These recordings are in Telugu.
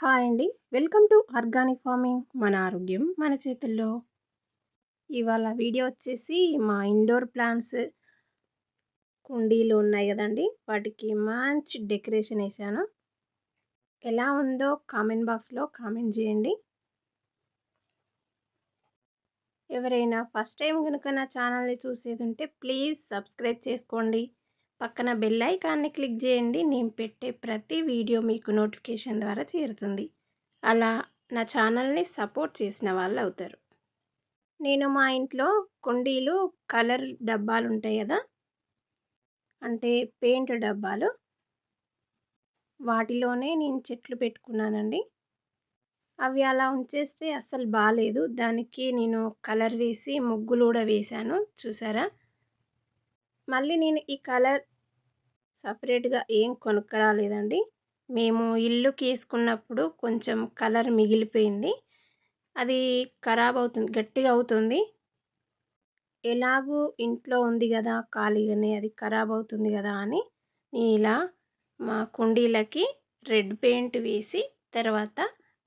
హాయ్ అండి. Welcome to organic farming. మన ఆరోగ్యం మన చేతుల్లో. ఇవాళ వీడియో వచ్చేసి మా ఇండోర్ ప్లాంట్స్ కుండీలు ఉన్నాయి కదండి. వాటికి మంచి డెకరేషన్ వేసాను ఎలా ఉందో కామెంట్ బాక్స్లో కామెంట్ చేయండి. ఎవరైనా ఫస్ట్ టైం కనుక నా ఛానల్ని చూసేది ఉంటే ప్లీజ్ సబ్స్క్రైబ్ చేసుకోండి. పక్కన బెల్ ఐకాన్ని క్లిక్ చేయండి. నేను పెట్టే ప్రతి వీడియో మీకు నోటిఫికేషన్ ద్వారా చేరుతుంది. అలా నా ఛానల్ని సపోర్ట్ చేసిన వాళ్ళు అవుతారు. నేను మా ఇంట్లో కుండీలు కలర్ డబ్బాలు ఉంటాయి కదా? అంటే పెయింట్ డబ్బాలు. వాటిలోనే నేను చెట్లు పెట్టుకున్నానండి. అవి అలా ఉంచేస్తే అస్సలు బాగాలేదు దానికి నేను కలర్ వేసి ముగ్గులు కూడా వేశాను. చూసారా? మళ్ళీ నేను ఈ కలర్ సపరేట్గా ఏం కొనుక్కరాలేదండి. మేము ఇల్లుకి వేసుకున్నప్పుడు కొంచెం కలర్ మిగిలిపోయింది. అది ఖరాబ్ అవుతుంది గట్టిగా అవుతుంది. ఎలాగూ ఇంట్లో ఉంది కదా ఖాళీగానే అది ఖరాబ్ అవుతుంది కదా అని నేను ఇలా మా కుండీలకి రెడ్ పెయింట్ వేసి తర్వాత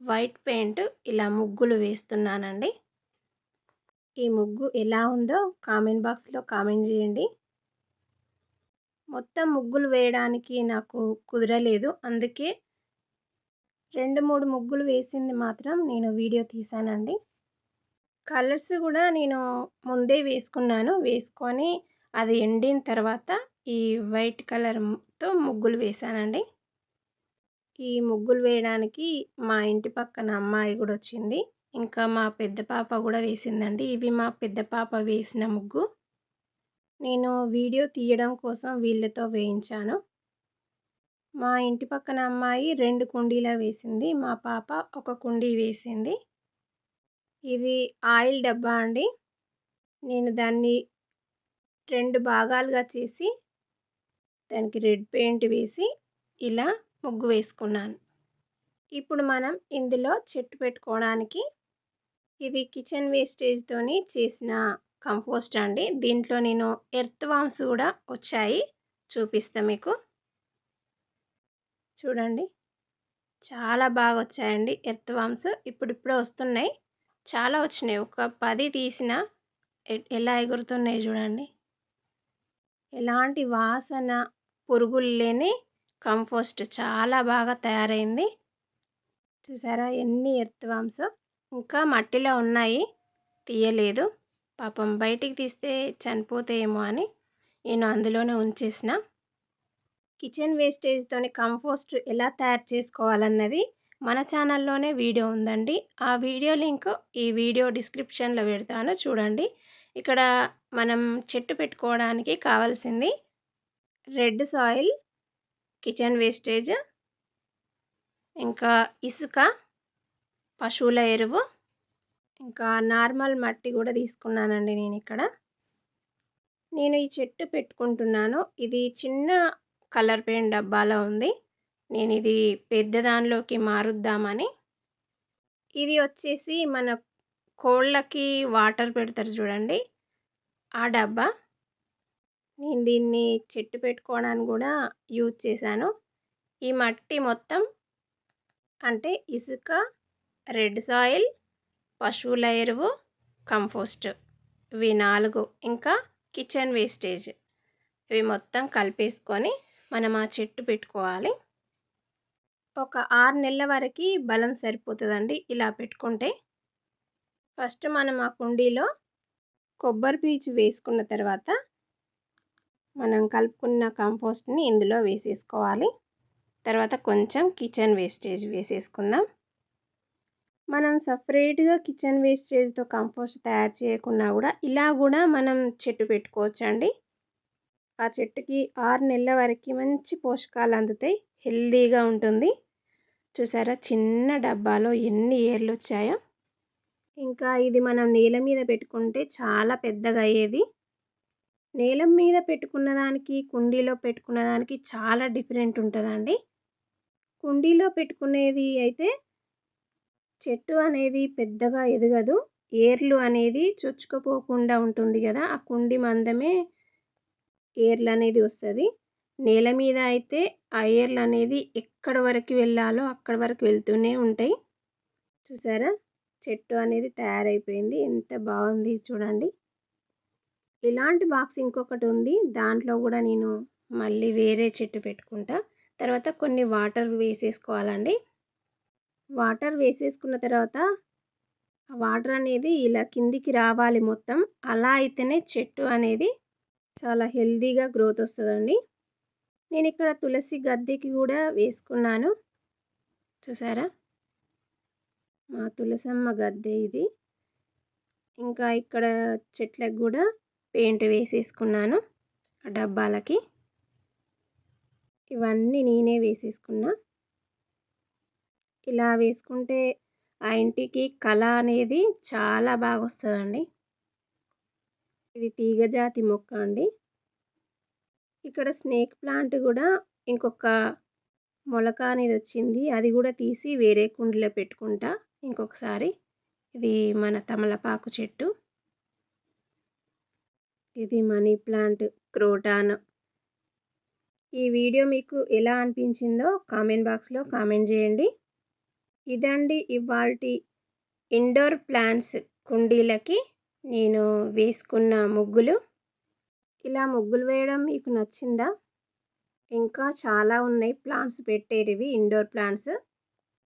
వైట్ పెయింట్ ఇలా ముగ్గులు వేస్తున్నానండి. ఈ ముగ్గు ఎలా ఉందో కామెంట్ బాక్స్లో కామెంట్ చేయండి. మొత్తం ముగ్గులు వేయడానికి నాకు కుదరలేదు. అందుకే రెండు మూడు ముగ్గులు వేసింది మాత్రం నేను వీడియో తీసానండి. కలర్స్ కూడా నేను ముందే వేసుకున్నాను. వేసుకొని అది ఎండిన తర్వాత ఈ వైట్ కలర్తో ముగ్గులు వేసానండి. ఈ ముగ్గులు వేయడానికి మా ఇంటి పక్కన అమ్మాయి కూడా వచ్చింది. ఇంకా మా పెద్ద పాప కూడా వేసిందండి. ఇవి మా పెద్ద పాప వేసిన ముగ్గు. నేను వీడియో తీయడం కోసం వీళ్ళతో వేయించాను. మా ఇంటి పక్కన అమ్మాయి రెండు కుండీలా వేసింది మా పాప ఒక కుండీ వేసింది. ఇది ఆయిల్ డబ్బా అండి. నేను దాన్ని రెండు భాగాలుగా చేసి దానికి రెడ్ పెయింట్ వేసి ఇలా ముగ్గు వేసుకున్నాను. ఇప్పుడు మనం ఇందులో చెట్టు పెట్టుకోవడానికి ఇది కిచెన్ వేస్టేజ్తోని చేసిన కంపోస్ట్ అండి. దీంట్లో నేను ఎర్త్ వామ్స్ కూడా వచ్చాయి. చూపిస్తా మీకు. చూడండి. చాలా బాగా వచ్చాయండి ఎర్త్ వామ్స్. ఇప్పుడిప్పుడే వస్తున్నాయి. చాలా వచ్చినాయి. ఒక పది తీసిన ఎలా ఎగురుతున్నాయి చూడండి. ఎలాంటి వాసన పురుగులు లేని కంపోస్ట్ చాలా బాగా తయారైంది. చూసారా? ఎన్ని ఎర్త్ వామ్స్. ఇంకా మట్టిలో ఉన్నాయి. తీయలేదు. పాపం బయటికి తీస్తే చనిపోతాయేమో అని నేను అందులోనే ఉంచేసిన. కిచెన్ వేస్టేజ్తోని కంపోస్ట్ ఎలా తయారు చేసుకోవాలన్నది మన ఛానల్లోనే వీడియో ఉందండి. ఆ వీడియో లింక్ ఈ వీడియో డిస్క్రిప్షన్లో పెడతాను చూడండి. ఇక్కడ మనం చెట్టు పెట్టుకోవడానికి కావాల్సింది రెడ్ సాయిల్ కిచెన్ వేస్టేజ్ ఇంకా ఇసుక పశువుల ఎరువు ఇంకా నార్మల్ మట్టి కూడా తీసుకున్నానండి నేను ఇక్కడ. నేను ఈ చెట్టు పెట్టుకుంటున్నాను. ఇది చిన్న కలర్ పెయింట్ డబ్బాలో ఉంది. నేను ఇది పెద్ద దానిలోకి మారుద్దామని. ఇది వచ్చేసి మన కోళ్ళకి వాటర్ పెడతారు చూడండి. ఆ డబ్బా. నేను దీన్ని చెట్టు పెట్టుకోవడానికి కూడా యూజ్ చేశాను. ఈ మట్టి మొత్తం అంటే ఇసుక రెడ్ సాయిల్ పశువుల ఎరువు కంపోస్ట్. ఇవి నాలుగు. ఇంకా కిచెన్ వేస్టేజ్. ఇవి మొత్తం కలిపేసుకొని మనం ఆ చెట్టు పెట్టుకోవాలి. ఒక ఆరు నెలల వరకు బలం సరిపోతుందండి ఇలా పెట్టుకుంటే. ఫస్ట్ మనం ఆ కుండీలో కొబ్బరి పీచు వేసుకున్న తర్వాత మనం కలుపుకున్న కంపోస్ట్ని ఇందులో వేసేసుకోవాలి. తర్వాత కొంచెం కిచెన్ వేస్టేజ్ వేసేసుకుందాం. మనం సపరేట్గా కిచెన్ వేస్టేజ్తో కంపోస్ట్ తయారు చేయకుండా కూడా ఇలా కూడా మనం చెట్టు పెట్టుకోవచ్చండి. ఆ చెట్టుకి ఆరు నెలల వరకు మంచి పోషకాలు అందుతాయి. హెల్దీగా ఉంటుంది. చూసారా చిన్న డబ్బాలో ఎన్ని ఏర్లు వచ్చాయో. ఇంకా ఇది మనం నేల మీద పెట్టుకుంటే చాలా పెద్దగా అయ్యేది. నేల మీద పెట్టుకున్న దానికి కుండీలో పెట్టుకున్న దానికి చాలా డిఫరెంట్ ఉంటుందండి. కుండీలో పెట్టుకునేది అయితే చెట్టు అనేది పెద్దగా ఎదగదు. ఏర్లు అనేది చొచ్చుకుపోకుండా ఉంటుంది కదా ఆ కుండి మందమే ఏర్లు అనేది వస్తుంది. నేల మీద అయితే ఆ ఏర్లు అనేది ఎక్కడ వరకు వెళ్ళాలో అక్కడ వరకు వెళ్తూనే ఉంటాయి. చూసారా? చెట్టు అనేది తయారైపోయింది. ఎంత బాగుంది చూడండి. ఇలాంటి బాక్స్ ఇంకొకటి ఉంది. దాంట్లో కూడా నేను మళ్ళీ వేరే చెట్టు పెట్టుకుంటా. తర్వాత కొన్ని వాటర్ వేసేసుకోవాలండి. వాటర్ వేసేసుకున్న తర్వాత వాటర్ అనేది ఇలా కిందికి రావాలి మొత్తం. అలా అయితేనే చెట్టు అనేది చాలా హెల్దీగా గ్రోత్ వస్తుందండి. నేను ఇక్కడ తులసి గద్దెకి కూడా వేసుకున్నాను. చూసారా? మా తులసమ్మ గద్దె ఇది. ఇంకా ఇక్కడ చెట్లకు కూడా పెయింట్ వేసేసుకున్నాను ఆ డబ్బాలకి. ఇవన్నీ నేనే వేసేసుకున్నా. ఇలా వేసుకుంటే ఆ ఇంటికి కళ అనేది చాలా బాగా వస్తుందండి ఇది తీగజాతి మొక్క అండి. ఇక్కడ స్నేక్ ప్లాంట్ కూడా ఇంకొక మొలక అనేది వచ్చింది. అది కూడా తీసి వేరే కుండలో పెట్టుకుంటా ఇంకొకసారి. ఇది మన తమలపాకు చెట్టు. ఇది మనీ ప్లాంట్ క్రోటాన్. ఈ వీడియో మీకు ఎలా అనిపించిందో కామెంట్ బాక్స్లో కామెంట్ చేయండి. ఇదండి ఇవాల్టి ఇండోర్ ప్లాంట్స్ కుండీలకి నేను వేసుకున్న ముగ్గులు. ఇలా ముగ్గులు వేయడం మీకు నచ్చిందా? ఇంకా చాలా ఉన్నాయి ప్లాంట్స్ పెట్టేటివి ఇండోర్ ప్లాంట్స్.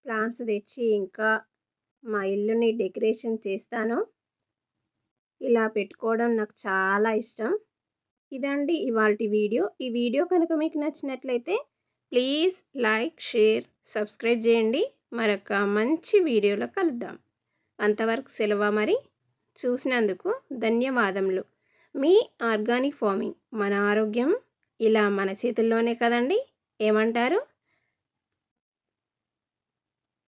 ప్లాంట్స్ తెచ్చి ఇంకా మా ఇల్లుని డెకరేషన్ చేస్తాను. ఇలా పెట్టుకోవడం నాకు చాలా ఇష్టం. ఇదండి ఇవాళ వీడియో. ఈ వీడియో కనుక మీకు నచ్చినట్లయితే ప్లీజ్ లైక్ షేర్ సబ్స్క్రైబ్ చేయండి. మరొక మంచి వీడియోలో కలుద్దాం. అంతవరకు సెలవు మరి. చూసినందుకు ధన్యవాదములు. మీ ఆర్గానిక్ ఫార్మింగ్ మన ఆరోగ్యం ఇలా మన చేతుల్లోనే కదండి? ఏమంటారు?